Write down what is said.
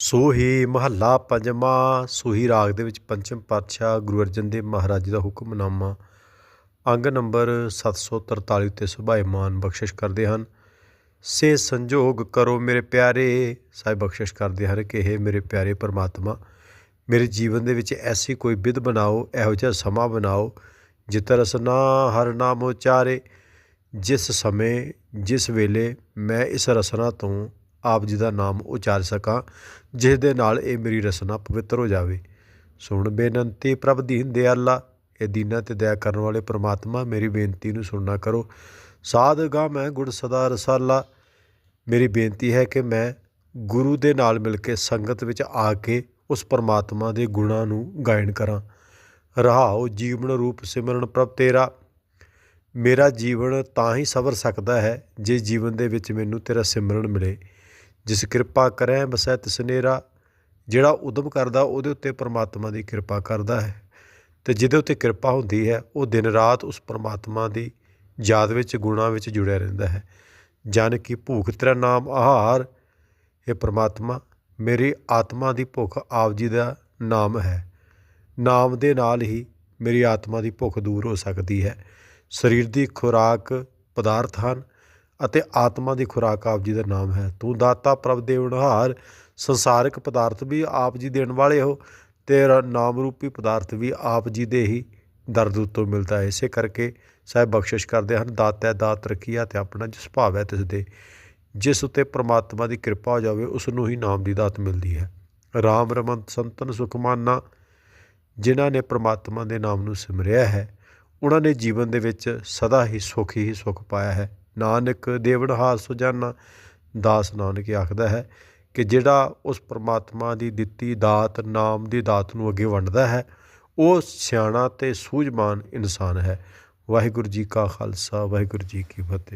ਸੋਹੀ ਮਹੱਲਾ ਪੰਜਵਾਂ, ਸੋਹੀ ਰਾਗ ਦੇ ਵਿੱਚ ਪੰਚਮ ਪਾਤਸ਼ਾਹ ਗੁਰੂ ਅਰਜਨ ਦੇਵ ਮਹਾਰਾਜ ਜੀ ਦਾ ਹੁਕਮਨਾਮਾ ਅੰਗ ਨੰਬਰ 743 ਉੱਤੇ ਸੁਭਾਏਮਾਨ ਬਖਸ਼ਿਸ਼ ਕਰਦੇ ਹਨ। ਸੇ ਸੰਜੋਗ ਕਰੋ ਮੇਰੇ ਪਿਆਰੇ, ਸਾਹਿਬ ਬਖਸ਼ਿਸ਼ ਕਰਦੇ ਹਨ ਕਿ ਇਹ ਮੇਰੇ ਪਿਆਰੇ ਪਰਮਾਤਮਾ, ਮੇਰੇ ਜੀਵਨ ਦੇ ਵਿੱਚ ਐਸੀ ਕੋਈ ਵਿਧ ਬਣਾਓ, ਇਹੋ ਜਿਹਾ ਸਮਾਂ ਬਣਾਓ, ਜਿਤ ਰਸਨਾ ਹਰ ਨਾਮ ਉਚਾਰੇ, ਜਿਸ ਸਮੇਂ, ਜਿਸ ਵੇਲੇ ਮੈਂ ਇਸ ਰਸਨਾ ਤੋਂ ਆਪ ਜੀ ਦਾ ਨਾਮ ਉਚਾਰ ਸਕਾਂ ਜਿਸ ਦੇ ਨਾਲ ਇਹ ਮੇਰੀ ਰਸਨਾ ਪਵਿੱਤਰ ਹੋ ਜਾਵੇ। ਸੁਣ ਬੇਨੰਤੀ ਪ੍ਰਭ ਦੀਨ ਦਿਆਲਾ, ਇਹ ਦੀਨਾ ਤੇ ਦਇਆ ਕਰਨ ਵਾਲੇ ਪ੍ਰਮਾਤਮਾ, ਮੇਰੀ ਬੇਨਤੀ ਨੂੰ ਸੁਣਨਾ ਕਰੋ। ਸਾਧਗਾ ਮੈਂ ਗੁੜ ਸਦਾ ਰਸਾਲਾ। ਮੇਰੀ ਬੇਨਤੀ ਹੈ ਕਿ ਮੈਂ ਗੁਰੂ ਦੇ ਨਾਲ ਮਿਲ ਕੇ ਸੰਗਤ ਵਿੱਚ ਆ ਕੇ ਉਸ ਪਰਮਾਤਮਾ ਦੇ ਗੁਣਾਂ ਨੂੰ ਗਾਇਨ ਕਰਾਂ। ਰਹਾਉ ਜੀਵਨ ਰੂਪ ਸਿਮਰਨ ਪ੍ਰਭ ਤੇਰਾ। ਮੇਰਾ ਜੀਵਨ ਤਾਂ ਹੀ ਸਵਰ ਸਕਦਾ ਹੈ ਜੇ ਜੀਵਨ ਦੇ ਵਿੱਚ ਮੈਨੂੰ ਤੇਰਾ ਸਿਮਰਨ ਮਿਲੇ। ਜਿਸ ਕਿਰਪਾ ਕਰੈ ਬਸੈ ਤਸਨੇਰਾ, ਜਿਹੜਾ ਉਦਮ ਕਰਦਾ ਉਹਦੇ ਉੱਤੇ ਪਰਮਾਤਮਾ ਦੀ ਕਿਰਪਾ ਕਰਦਾ ਹੈ। ਤੇ ਜਿਹਦੇ ਉੱਤੇ ਕਿਰਪਾ ਹੁੰਦੀ ਹੈ, ਉਹ ਦਿਨ ਰਾਤ ਉਸ ਪਰਮਾਤਮਾ ਦੀ ਯਾਦ ਵਿੱਚ, ਗੁਣਾ ਵਿੱਚ ਜੁੜਿਆ ਰਹਿੰਦਾ ਹੈ। ਜਨ ਕੀ ਭੂਖ ਤੇਰਾ ਨਾਮ ਆਹਾਰ ਇਹ ਪ੍ਰਮਾਤਮਾ, ਮੇਰੀ ਆਤਮਾ ਦੀ ਭੁੱਖ ਆਪ ਜੀ ਦਾ ਨਾਮ ਹੈ। ਨਾਮ ਦੇ ਨਾਲ ਹੀ ਮੇਰੀ ਆਤਮਾ ਦੀ ਭੁੱਖ ਦੂਰ ਹੋ ਸਕਦੀ ਹੈ। ਸਰੀਰ ਦੀ ਖੁਰਾਕ ਪਦਾਰਥ ਹਨ ਅਤੇ ਆਤਮਾ ਦੀ ਖੁਰਾਕ ਆਪ ਜੀ ਦਾ ਨਾਮ ਹੈ। ਤੂੰ ਦਾਤਾ, ਪ੍ਰਭ ਦੇਵਨਹਾਰ ਸੰਸਾਰਿਕ ਪਦਾਰਥ ਵੀ ਆਪ ਜੀ ਦੇਣ ਵਾਲੇ ਹੋ ਤੇ ਨਾਮ ਰੂਪੀ ਪਦਾਰਥ ਵੀ ਆਪ ਜੀ ਦੇ ਹੀ ਦਰਦ ਉਤੋਂ ਮਿਲਦਾ ਹੈ। ਇਸੇ ਕਰਕੇ ਸਾਹਿਬ ਬਖਸ਼ਿਸ਼ ਕਰਦੇ ਹਨ, ਦਾਤੈ ਦਾਤ ਰਖੀਆ ਤੇ ਆਪਣਾ ਜਿਸ ਭਾਵ ਹੈ ਤਿਸ ਦੇ। ਜਿਸ ਉਤੇ ਪ੍ਰਮਾਤਮਾ ਦੀ ਕਿਰਪਾ ਹੋ ਜਾਵੇ ਉਸ ਨੂੰ ਹੀ ਨਾਮ ਦੀ ਦਾਤ ਮਿਲਦੀ ਹੈ। ਰਾਮ ਰਮਨ ਸੰਤਨ ਸੁਖਮਾਨਾ, ਜਿਨ੍ਹਾਂ ਨੇ ਪ੍ਰਮਾਤਮਾ ਦੇ ਨਾਮ ਨੂੰ ਸਿਮਰਿਆ ਹੈ ਉਹਨਾਂ ਨੇ ਜੀਵਨ ਦੇ ਵਿੱਚ ਸਦਾ ਹੀ ਸੁਖ ਹੀ ਸੁਖ ਪਾਇਆ ਹੈ। ਨਾਨਕ ਦੇਵਨਹਾਰ ਸੁਜਾਨਾ। ਦਾਸ ਨਾਨਕ ਆਖਦਾ ਹੈ ਕਿ ਜਿਹੜਾ ਉਸ ਪ੍ਰਮਾਤਮਾ ਦੀ ਦਿੱਤੀ ਦਾਤ ਨਾਮ ਦੀ ਦਾਤ ਨੂੰ ਅੱਗੇ ਵੰਡਦਾ ਹੈ, ਉਹ ਸਿਆਣਾ ਤੇ ਸੂਝਵਾਨ ਇਨਸਾਨ ਹੈ। ਵਾਹਿਗੁਰੂ ਜੀ ਕਾ ਖਾਲਸਾ, ਵਾਹਿਗੁਰੂ ਜੀ ਕੀ ਫਤਿਹ।